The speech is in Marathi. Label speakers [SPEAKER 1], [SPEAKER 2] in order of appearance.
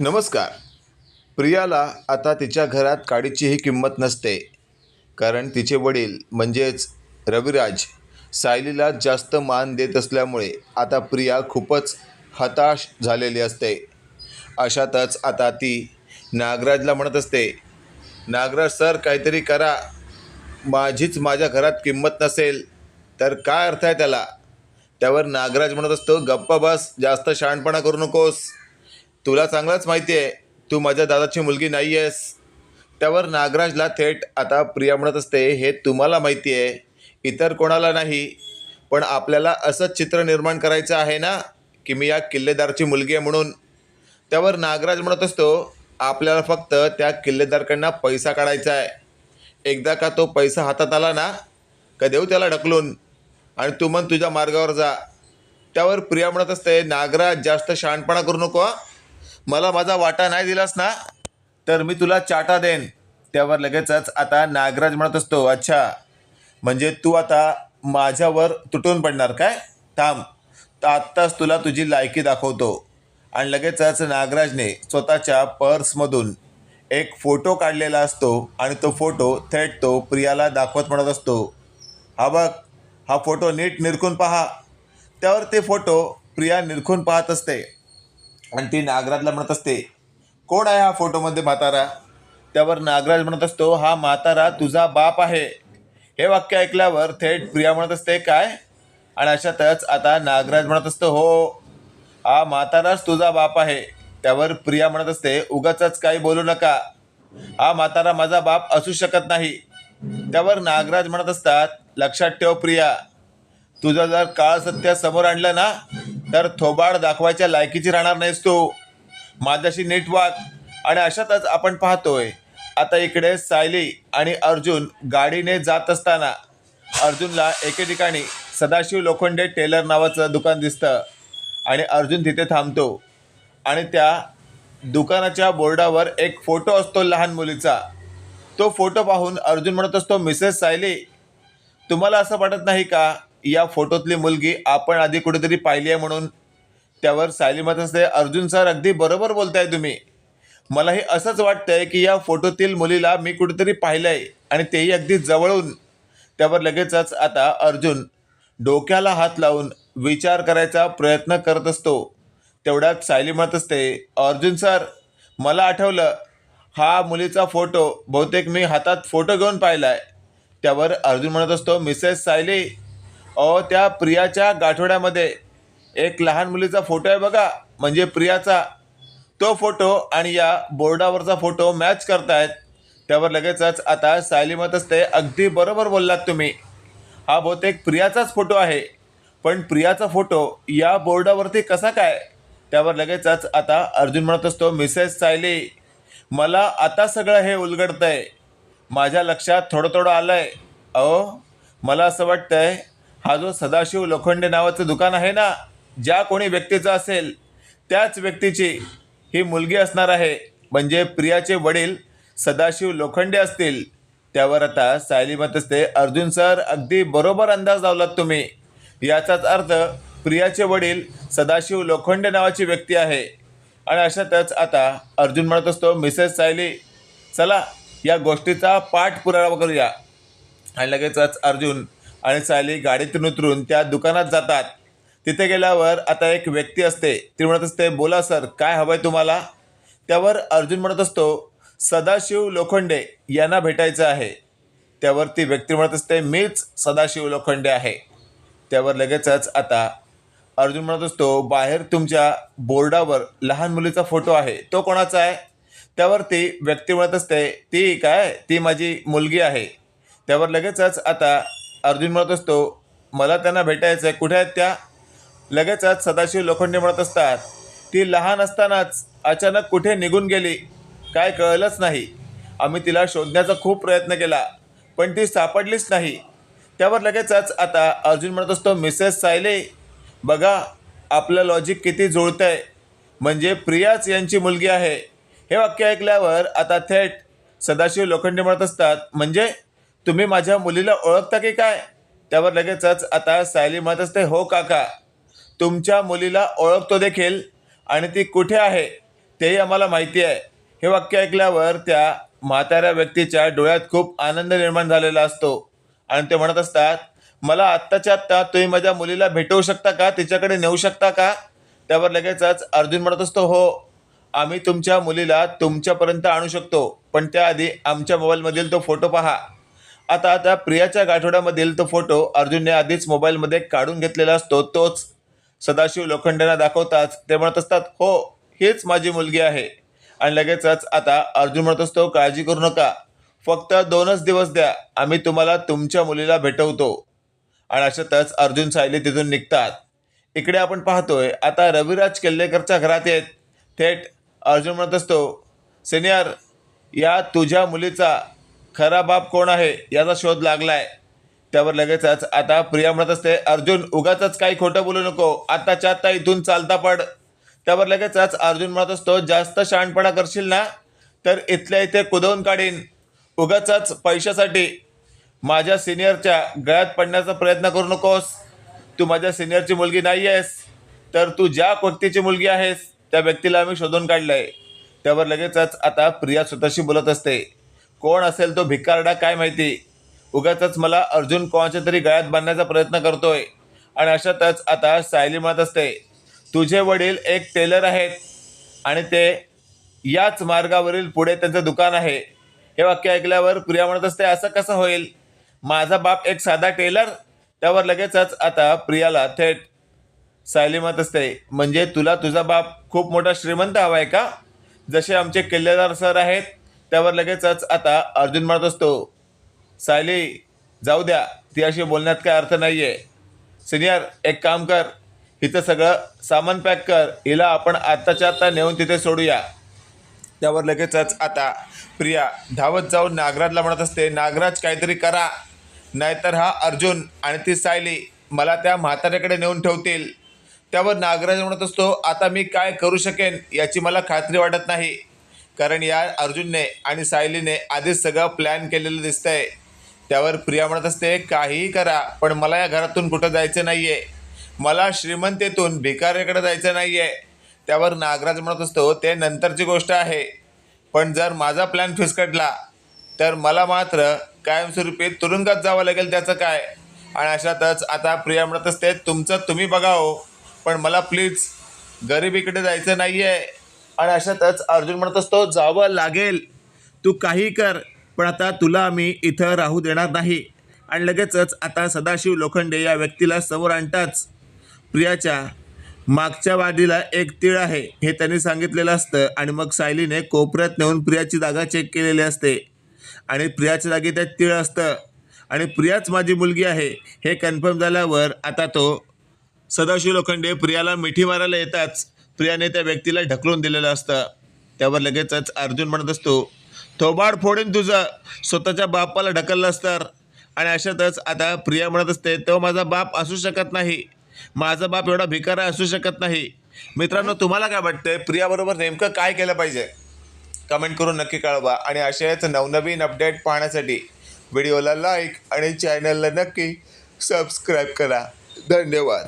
[SPEAKER 1] नमस्कार. प्रियाला आता तिच्या घरात काडीचीही किंमत नसते. कारण तिचे वडील म्हणजेच रविराज सायलीला जास्त मान देत असल्यामुळे आता प्रिया खूपच हताश झालेली असते. अशातच आता ती नागराजला म्हणत असते नागराज सर काहीतरी करा. माझीच माझ्या घरात किंमत नसेल तर काय अर्थ आहे त्याला? त्यावर नागराज म्हणत असतो गप्पा बस जास्त शहाणपणा करू नकोस. तुला चांगलाच माहिती आहे. तू माझ्या दादाची मुलगी नाही आहेस त्यावर नागराजला थेट आता प्रिया म्हणत असते हे तुम्हाला माहिती आहे. इतर कोणाला नाही. पण आपल्याला असंच चित्र निर्माण करायचं आहे ना की मी या किल्लेदारची मुलगी आहे म्हणून. त्यावर नागराज म्हणत असतो आपल्याला फक्त त्या किल्लेदारकडनं पैसा काढायचा आहे. एकदा का तो पैसा हातात आला ना का देऊ हो त्याला ढकलून? आणि तू मन तुझ्या मार्गावर जा. त्यावर प्रिया म्हणत असते नागराज जास्त शहाणपणा करू नको मला माझा वाटा नाही दिलास ना तर मी तुला चाटा देन त्यावर लगेचच आता नागराज म्हणत असतो अच्छा म्हणजे तू आता माझ्यावर तुटून पडणार काय? थांब आत्ताच तुला तुझी लायकी दाखवतो. आणि लगेचच नागराजने स्वतःच्या पर्समधून एक फोटो काढलेला असतो आणि तो फोटो थेट तो प्रियाला दाखवत म्हणत असतो. हा बघ हा फोटो नीट निरखून पहा. त्यावर ते फोटो प्रिया निरखून पाहत असते. आणि ती नागराजला म्हणत असते कोण आहे हा फोटोमध्ये म्हातारा? त्यावर नागराज म्हणत असतो हा म्हातारा तुझा बाप आहे. हे वाक्य ऐकल्यावर थेट प्रिया म्हणत असते काय? आणि अशातच आता नागराज म्हणत असतो हो हा म्हाताराच तुझा बाप आहे. त्यावर प्रिया म्हणत असते उगाच काही बोलू नका. हा म्हातारा माझा बाप असू शकत नाही. त्यावर नागराज म्हणत असतात लक्षात ठेव प्रिया तुझं जर काळ सत्य समोर आणलं ना तर थोबाड दाखवायच्या लायकीची राहणार नाहीस तू. माझ्याशी नीट वाग. आणि अशातच आपण पाहतोय आता इकडे सायली आणि अर्जुन गाडीने जात असताना अर्जुनला एके ठिकाणी सदाशिव लोखंडे टेलर नावाचं दुकान दिसतं आणि अर्जुन तिथे थांबतो. आणि त्या दुकानाच्या बोर्डावर एक फोटो असतो लहान मुलीचा. तो फोटो पाहून अर्जुन म्हणत असतो मिसेस सायली तुम्हाला असं वाटत नाही का या फोटोतली मुलगी आपण आधी कुठेतरी पाहिली आहे म्हणून त्यावर सायली मत असते अर्जुन सर अगदी बरोबर बोलताय तुम्ही. मलाही असंच वाटतंय की या फोटोतील मुलीला मी कुठेतरी पाहिलं आहे आणि तेही अगदी जवळून. त्यावर लगेचच आता अर्जुन डोक्याला हात लावून विचार करायचा प्रयत्न करत असतो. तेवढ्यात सायली म्हणत असते अर्जुन सर मला आठवलं हा मुलीचा फोटो बहुतेक मी हातात फोटो घेऊन पाहिला आहे त्यावर अर्जुन म्हणत असतो मिसेस सायली अहो त्या प्रियाच्या गाठोड्यामध्ये एक लहान मुलीचा फोटो आहे बघा. म्हणजे प्रियाचा. तो फोटो आणि या बोर्डावरचा फोटो मॅच करतायत. त्यावर लगेचच आता सायली असते अगदी बरोबर बोललात तुम्ही. हा बहुतेक प्रियाचाच फोटो आहे. पण प्रियाचा फोटो या बोर्डावरती कसा काय? त्यावर लगेचच आता अर्जुन म्हणत असतो मिसेस सायली मला आता सगळं हे उलगडतंय. माझ्या लक्षात थोडं थोडं आलं आहे अहो मला असं वाटतंय हा जो सदाशिव लोखंडे नावाचं दुकान आहे ना ज्या कोणी व्यक्तीचं असेल त्याच व्यक्तीची ही मुलगी असणार आहे. म्हणजे प्रियाचे वडील सदाशिव लोखंडे असतील. त्यावर आता सायली मत असते अर्जुन सर अगदी बरोबर अंदाज लावलात तुम्ही. याचाच अर्थ प्रियाचे वडील सदाशिव लोखंडे नावाची व्यक्ती आहे. आणि अशातच आता अर्जुन म्हणत असतो मिसेस सायली चला या गोष्टीचा पाठपुरावा करूया. आणि लगेचच अर्जुन आणि चाली गाडीतून उतरून त्या दुकानात जातात. तिथे गेल्यावर आता एक व्यक्ती असते. ती म्हणत असते बोला सर काय हवं आहे तुम्हाला? त्यावर अर्जुन म्हणत असतो सदाशिव लोखंडे यांना भेटायचं आहे. त्यावर ती व्यक्ती म्हणत असते मीच सदाशिव लोखंडे आहे. त्यावर लगेचच आता अर्जुन म्हणत असतो बाहेर तुमच्या बोर्डावर लहान मुलीचा फोटो आहे. तो कोणाचा आहे? त्यावर ती व्यक्ती म्हणत असते ती काय? ती माझी मुलगी आहे. त्यावर लगेचच आता अर्जुन म्हणत असतो मला त्यांना भेटायचं आहे कुठे आहेत त्या? लगेचच सदाशिव लोखंडे म्हणत असतात. ती लहान असतानाच अचानक कुठे निघून गेली? काय कळलंच नाही. आम्ही तिला शोधण्याचा खूप प्रयत्न केला पण ती सापडलीच नाही. त्यावर लगेचच आता अर्जुन म्हणत असतो मिसेस सायले बघा आपलं लॉजिक किती जुळतं आहे म्हणजे प्रियाच यांची मुलगी आहे. हे वाक्य ऐकल्यावर आता थेट सदाशिव लोखंडे म्हणत असतात म्हणजे तुम्ही माझ्या मुलीला ओळखता की काय? त्यावर लगेचच आता सायली म्हणत असते हो काका. तुमच्या मुलीला ओळखतो देखील. आणि ती कुठे आहे? तेही आम्हाला माहिती आहे. हे वाक्य ऐकल्यावर त्या म्हाताऱ्या व्यक्तीच्या डोळ्यात खूप आनंद निर्माण झालेला असतो. आणि ते म्हणत असतात मला आत्ताच्या आत्ता तुम्ही माझ्या मुलीला भेटवू शकता का? तिच्याकडे नेऊ शकता का? त्यावर लगेचच अर्जुन म्हणत असतो हो. आम्ही तुमच्या मुलीला तुमच्यापर्यंत आणू शकतो. पण त्याआधी आमच्या मोबाईलमधील तो फोटो पहा. आता त्या प्रियाच्या गाठोड्यामधील तो फोटो अर्जुनने आधीच मोबाईलमध्ये काढून घेतलेला असतो तोच सदाशिव लोखंडेंना दाखवताच. ते म्हणत असतात हो हीच माझी मुलगी आहे. आणि लगेचच आता अर्जुन म्हणत असतो काळजी करू नका. फक्त दोनच दिवस द्या. आम्ही तुम्हाला तुमच्या मुलीला भेटवतो. आणि अशातच अर्जुन सायली तिथून निघतात. इकडे आपण पाहतोय आता रविराज केल्लेकरच्या घरात येत. थेट अर्जुन म्हणत असतो सिनियर या तुझ्या मुलीचा खरा बाप कोण आहे याचा शोध लागला आहे त्यावर लगेचच आता प्रिया म्हणत असते अर्जुन उगाच काही खोटं बोलू नको. आत्ताच्या आत्ता इथून चालता पड. त्यावर लगेचच अर्जुन म्हणत असतो जास्त शहाणपणा करशील ना तर इथल्या इथे कुदवून काढीन. उगाच पैशासाठी. माझ्या सिनियरच्या गळ्यात पडण्याचा प्रयत्न करू नकोस. तू माझ्या सिनियरची मुलगी नाही आहेस तर तू ज्या व्यक्तीची मुलगी आहेस त्या व्यक्तीला आम्ही शोधून काढलंय. त्यावर लगेचच आता प्रिया स्वतःशी बोलत असते कोण असेल तो भिकारडा काय माहिती? उगाच मला अर्जुन कोणाच्या तरी गळ्यात बांधण्याचा प्रयत्न करतोय. आणि अशातच आता सायली म्हणत असते तुझे वडील एक टेलर आहेत आणि ते याच मार्गावरील पुढे त्यांचं दुकान आहे. हे वाक्य ऐकल्यावर प्रिया म्हणत असते असं कसं होईल? माझा बाप एक साधा टेलर? त्यावर लगेचच आता प्रियाला थेट सायली म्हणत असते म्हणजे तुला तुझा बाप खूप मोठा श्रीमंत हवा आहे का? जसे आमचे किल्लेदार सर आहेत त्यावर लगेचच आता अर्जुन म्हणत असतो सायली जाऊ द्या ती अशी बोलण्यात काय अर्थ नाही आहे सिनियर एक काम कर हिचं सगळं सामान पॅक कर हिला आपण आत्ताच्या आत्ता नेऊन तिथे सोडूया. त्यावर लगेचच आता प्रिया धावत जाऊन नागराजला म्हणत असते नागराज काहीतरी करा. नाहीतर हा अर्जुन आणि ती सायली मला त्या म्हाताऱ्याकडे नेऊन ठेवतील. त्यावर नागराज म्हणत असतो आता मी काय करू शकेन याची मला खात्री वाटत नाही. कारण या अर्जुनने आणि सायलीने आधीच सगळं प्लॅन केलेलं दिसतंय. त्यावर प्रिया म्हणत असते काहीही करा पण मला या घरातून कुठं जायचं नाही आहे मला श्रीमंतेतून भिकाऱ्याकडे जायचं नाही आहे त्यावर नागराज म्हणत असतो ते नंतरची गोष्ट आहे. पण जर माझा प्लॅन फिसकटला तर मला मात्र कायमस्वरूपी तुरुंगात जावं लागेल त्याचं काय? आणि अशातच आता प्रिया म्हणत असते तुमचं तुम्ही बघा हो पण मला प्लीज गरिबीकडे जायचं नाही आहे आणि अशातच अर्जुन म्हणत असतो जावं लागेल तू काही कर पण आता तुला आम्ही इथं राहू देणार नाही. आणि लगेचच आता सदाशिव लोखंडे या व्यक्तीला समोर आणताच प्रियाच्या मागच्या वाडीला एक तीळ आहे हे त्यांनी सांगितलेलं असतं. आणि मग सायलीने कोपऱ्यात नेऊन प्रियाची जागा चेक केलेली असते. आणि प्रियाच्या जागी त्यात तीळ असतं. आणि प्रियाच माझी मुलगी आहे हे कन्फर्म झाल्यावर आता तो सदाशिव लोखंडे प्रियाला मिठी मारायला येताच प्रियाने त्या व्यक्तीला ढकलून दिलेलं असतं. त्यावर लगेचच अर्जुन म्हणत असतो थोबाड फोडीन तुझं. स्वतःच्या बापाला ढकललंस तर आणि अशातच आता प्रिया म्हणत असते तो माझा बाप असू शकत नाही. माझा बाप एवढा भिकारा असू शकत नाही. मित्रांनो तुम्हाला काय वाटतंय? प्रियाबरोबर नेमकं काय केलं पाहिजे? कमेंट करून नक्की कळवा. आणि अशाच नवनवीन अपडेट पाहण्यासाठी व्हिडिओला लाईक आणि चॅनलला नक्की सबस्क्राईब करा. धन्यवाद.